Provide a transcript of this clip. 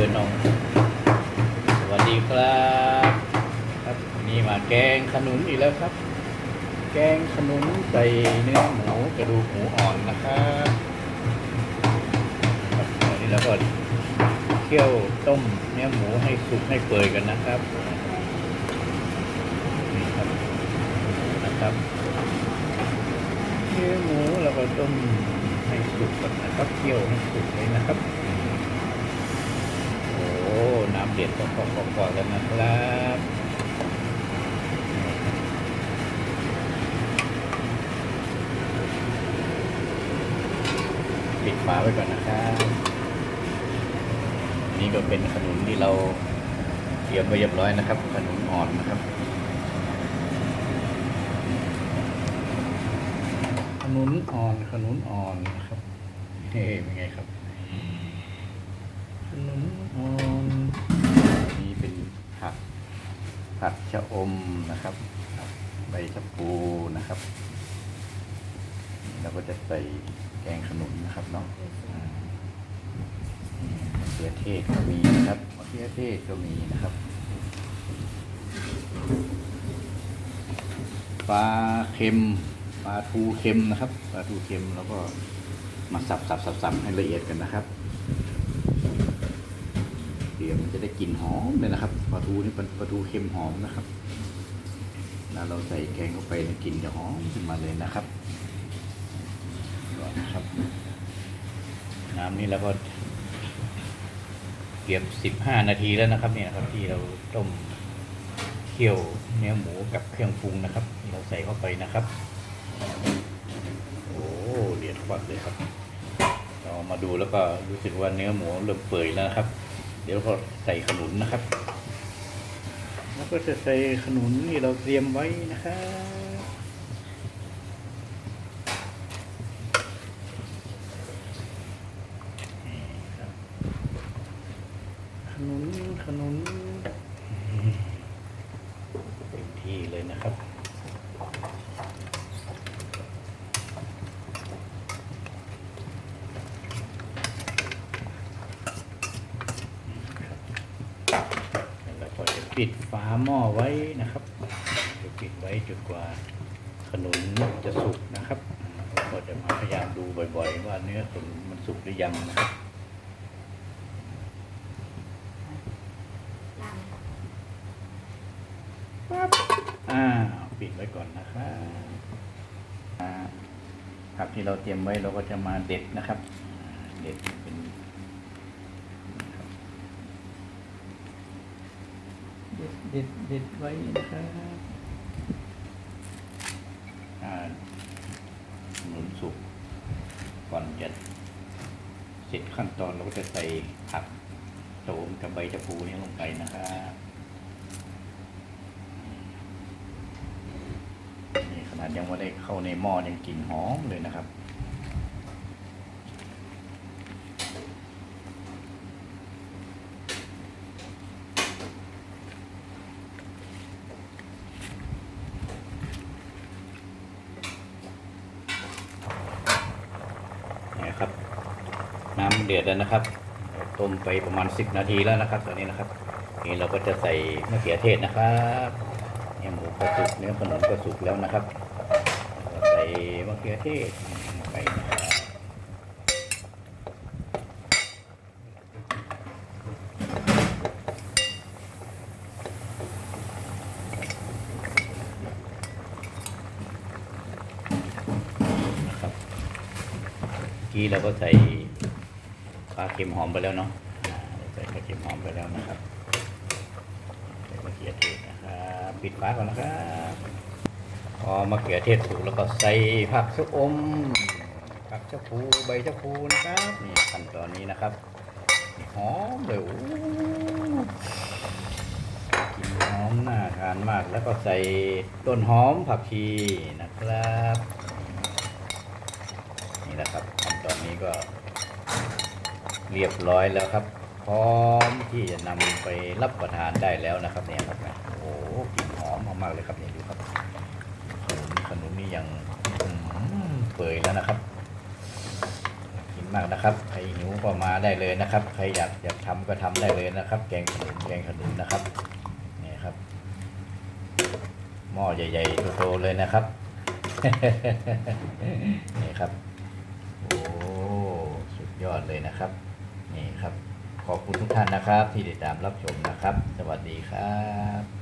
ื่อนน้องสวัสดีครับครับนี่มาแกงขนุนอีกแล้วครับ แกงขนุนใส่เนื้อหมูกระดูกหมูอ่อนนะครับครับวันนี้เราก็เคี่ยวต้มเนื้อหมูให้สุกให้เปื่อยกันนะครับนี่ครับนะครับเนื้อหมูเราก็ต้มให้สุกก่อนนะครับเคี่ยวให้สุกเลยนะครับ น้ำเดือดก็พอๆกันนะครับปิดฝาไว้ก่อนนะครับอันนี่ก็เป็นขนุนที่เราเตรียมไว้เรียบร้อยนะครับ ขนุนอ่อนนะครับขนุนอ่อนขนุนอ่อนนะครับเฮ้เป็นไงครับ ผัดชะอมนะครับ ใบชะพูนะครับเราก็จะใส่แกงขนุนนะครับเนาะอ่านี่มะเขือเทศก็มีนะครับมะเขือเทศก็มีนะครับ ปลาเค็มปลาทูเค็มนะครับ ปลาทูเค็มแล้วก็มาสับสับสับสับให้ละเอียดกันนะครับ จะได้กลิ่นหอมเลยนะครับปลาทูนี่เป็นปลาทูเค็มหอมนะครับแล้วเราใส่แกงเข้าไปนี่กลิ่นจะหอมขึ้นมาเลยนะครับก่อนนะครับ น้ำนี่เราก็เก็บสิบห้านาทีแล้วนะครับเนี่ยนะครับ ที่เราต้มเคี่ยวเนื้อหมูกับเครื่องปรุงนะครับที่เราใส่เข้าไปนะครับ โอ้เดือดควักเลยครับ เรามาดูแล้วก็รู้สึกว่าเนื้อหมูเริ่มเปื่อยแล้วครับ เดี๋ยวก็ใส่ขนุนนะครับ แล้วก็จะใส่ขนุนที่เราเตรียมไว้นะครับนี่ครับขนุนขนุนเต็มที่เลยนะครับ แล้วก็จะ ปิดฝาหม้อไว้นะครับจะปิดไว้จนกว่าขนุนจะสุกนะครับก็จะมาพยายามดูบ่อย ๆ ว่าเนื้อขนุนมันสุกหรือยังนะครับอ่าปิดไว้ก่อนนะครับผักที่เราเตรียมไว้เราก็จะมาเด็ดนะครับ เด็ดเป็น ด็ดเด็ดเด็ดไว้นะครับหนุนสุกก่อนจะเสร็จขั้นตอนเราก็จะใส่ผักโสมกับใบชะพูนี้ลงไปนะครับนี่ขนาดยังไม่ได้เข้าในหม้อยังกลิ่นหอมเลยนะครับ นี่ครับ น้ำเดือดแล้วนะครับ ต้มไปประมาณ 10 นาทีแล้วนะครับ ตอนนี้นะครับ นี่เราก็จะใส่มะเขือเทศนะครับเนี่ยหมูก็สุกเนื้อขนมก็สุกแล้วนะครับ ใส่มะเขือเทศไปนะครับ กี้เราก็ใส่ปลาเค็มหอมไปแล้วเนาะใส่ปลาเค็มหอมไปแล้วนะครับใส่มะเขือเทศนะครับปิดฝาก่อนนะครับพอมะเขือเทศสุกแล้วก็ใส่ผักชะอมผักชะพูใบชะพูนะครับนี่ขั้นตอนนี้นะครับหอมเลยโอ้กลินหอมน่าทานมาก แล้วก็ใส่ต้นหอมผักชีนะครับนี่นะครับ นี้ก็เรียบร้อยแล้วครับ พร้อมที่จะนำไปรับประทานได้แล้วนะครับเนี่ยครับโอ้โหกลิ่นหอมมากๆเลยครับเนี่ยดูครับขนุนขนุนนี่ยังเปื่อยแล้วนะครับกินมากนะครับใครหิวก็มาได้เลยนะครับ ใครอยากอยากทำก็ทำได้เลยนะครับ แกงขนุนแกงขนุนนะครับนี่ครับหม้อใหญ่ๆโตๆเลยนะครับนี่ครับ ยอดเลยนะครับ นี่ครับ ขอบคุณทุกท่านนะครับ ที่ติดตามรับชมนะครับ สวัสดีครับ